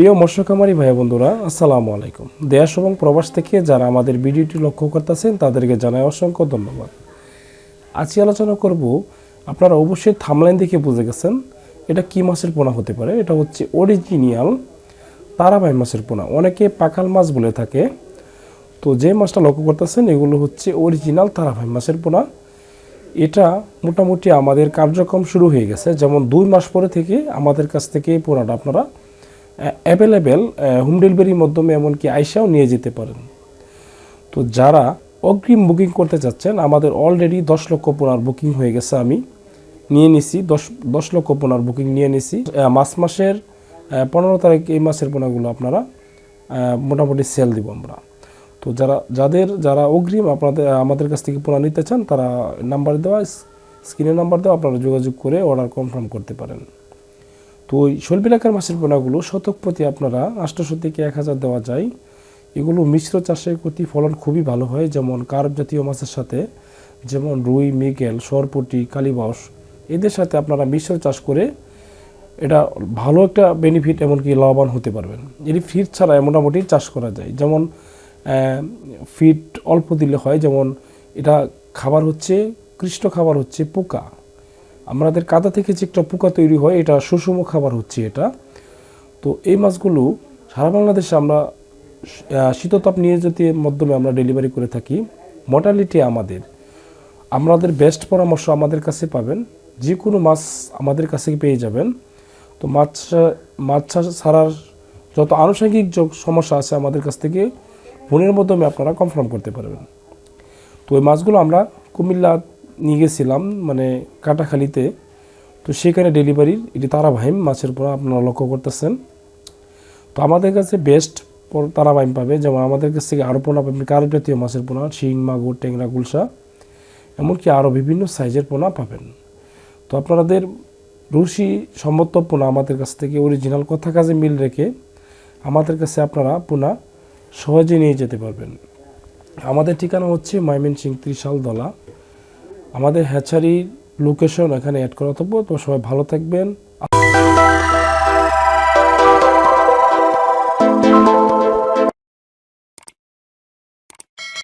প্রিয় মৎস্যকামারী ভাই বন্ধুরা, আসসালামু আলাইকুম। দেশ এবং প্রবাস থেকে যারা আমাদের ভিডিওটি লক্ষ্য করতেছেন, তাদেরকে জানাই অসংখ্য ধন্যবাদ। আজকে আলোচনা করব, আপনারা অবশ্যই থামলাইন দেখে বুঝে গেছেন, এটা কি মাছের পোনা হতে পারে? এটা হচ্ছে অরিজিনিয়াল তারাবাই মাছের পোনা। অনেকে পাকাল মাছ বলে থাকে। তো যে মাছটা লক্ষ্য করতেছেন, এগুলো হচ্ছে অরিজিনাল তারাবাই মাছের পোনা। এটা মোটামুটি আমাদের কার্যক্রম শুরু হয়ে গেছে, যেমন দুই মাস পরে থেকে আমাদের কাছ থেকে এই পোনাটা আপনারা অ্যাভেলেবেল হোম ডেলিভারির মাধ্যমে এমনকি আইসাও নিয়ে যেতে পারেন। তো যারা অগ্রিম বুকিং করতে চাচ্ছেন, আমাদের অলরেডি দশ লক্ষ পোনার বুকিং হয়ে গেছে আমি। নিয়ে নিছি, দশ দশ লক্ষ পোনার বুকিং নিয়ে নিছি। মাস মাসের পনেরো তারিখ এই মাসের পোনাগুলো আপনারা মোটামুটি সেল দিব আমরা। তো যারা, যাদের, যারা অগ্রিম আপনাদের আমাদের কাছ থেকে পোনা নিতে চান, তারা নাম্বার দেওয়া স্ক্রিনে নাম্বার দেওয়া, আপনারা যোগাযোগ করে অর্ডার কনফার্ম করতে পারেন। তো ওই শৈলবিলাকার মাছের পোনাগুলো শতক প্রতি আপনারা আষ্টশো থেকে এক হাজার দেওয়া যায়। এগুলো মিশ্র চাষের প্রতি ফলন খুবই ভালো হয়, যেমন কার্প জাতীয় মাছের সাথে, যেমন রুই, মৃগেল, সরপটি কালীবাস এদের সাথে আপনারা মিশ্র চাষ করে এটা ভালো একটা বেনিফিট এমনকি লাভবান হতে পারবেন। এটি ফিট ছাড়া মোটামুটি চাষ করা যায়। যেমন ফিট অল্প দিলে হয়, যেমন এটা খাবার হচ্ছে, কৃষ্ণ খাবার হচ্ছে পোকা। আমাদের কাদা থেকে যে একটা পোকা তৈরি হয়, এটা সুষম খাবার হচ্ছে এটা। তো এই মাছগুলো সারা বাংলাদেশে আমরা শীততাপ নিয়োজিতের মাধ্যমে আমরা ডেলিভারি করে থাকি। মর্টালিটি আমাদের। আমাদের বেস্ট পরামর্শ আমাদের কাছে পাবেন। যে কোনো মাছ আমাদের কাছে পেয়ে যাবেন। তো মাছ মাছ ছাড়ার যত আনুষঙ্গিক সমস্যা আছে আমাদের কাছ থেকে ফোনের মাধ্যমে আপনারা কনফার্ম করতে পারবেন। তো ওই মাছগুলো আমরা কুমিল্লা নিয়ে গেছিলাম মানে কাটাখালিতে। তো সেখানে ডেলিভারির এটি তারাভাইম মাছের পর আপনারা লক্ষ্য করতেছেন। তো আমাদের কাছে বেস্ট তারাভাইম পাবে, যেমন আমাদের কাছ থেকে আরও পোনা পাবেন কারও জাতীয় মাছের পোনা, শিং, মাগুর, ট্যাংরা, গুলশা, এমনকি আরও বিভিন্ন সাইজের পোনা পাবেন। তো আপনাদের রুশি সম্মত পোনা আমাদের কাছ থেকে অরিজিনাল কথা কাজে মিল রেখে আমাদের কাছে আপনারা পোনা সহজে নিয়ে যেতে পারবেন। আমাদের ঠিকানা হচ্ছে ময়মনসিং ত্রিশাল দলা আমাদের হ্যাচারি লোকেশন এখানে অ্যাড করা থাকব। তো সবাই ভালো থাকবেন।